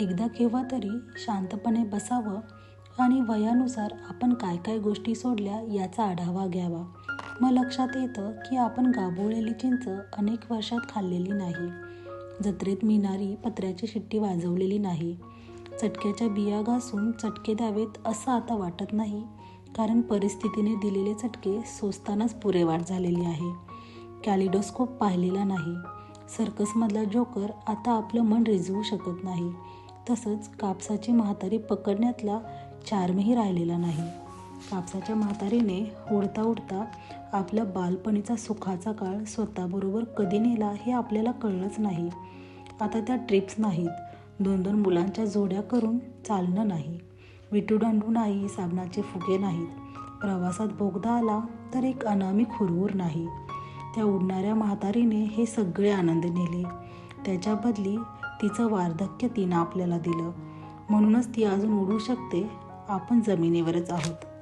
एकदा केव्हा तरी शांतपणे बसावं आणि वयानुसार आपण काय काय गोष्टी सोडल्या याचा आढावा घ्यावा. मग लक्षात येतं की आपण गाबोळलेली चिंच अनेक वर्षात खाल्लेली नाही. जत्रेत मिळणारी पत्र्याची शिट्टी वाजवलेली नाही. चटक्याच्या बिया घासून चटके द्यावेत असं आता वाटत नाही कारण परिस्थितीने दिलेले चटके सोसतानाच पुरेवाट झालेली आहे. कॅलिडोस्कोप पाहिलेला नाही. सर्कसमधला जोकर आता आपलं मन रिजवू शकत नाही. तसंच कापसाची म्हातारी पकडण्यातला चार्मही राहिलेला नाही. कापसाच्या म्हातारीने उडता उडता आपल्या बालपणीचा सुखाचा काळ स्वतःबरोबर कधी नेला हे आपल्याला कळलंच नाही. आता त्या ट्रिप्स नाहीत. दोन दोन मुलांच्या जोड्या करून चालणं नाही. विटूडांडू नाही साबणाचे फुगे नाहीत. प्रवासात बोगदा आला तर एक अनामिक हुरहुर नाही. त्या उडणाऱ्या म्हातारीने हे सगळे आनंद नेले. त्याच्या बदली तिचं वार्धक्य तिनं आपल्याला दिलं. म्हणूनच ती अजून उडू शकते. आपण जमिनीवरच आहोत.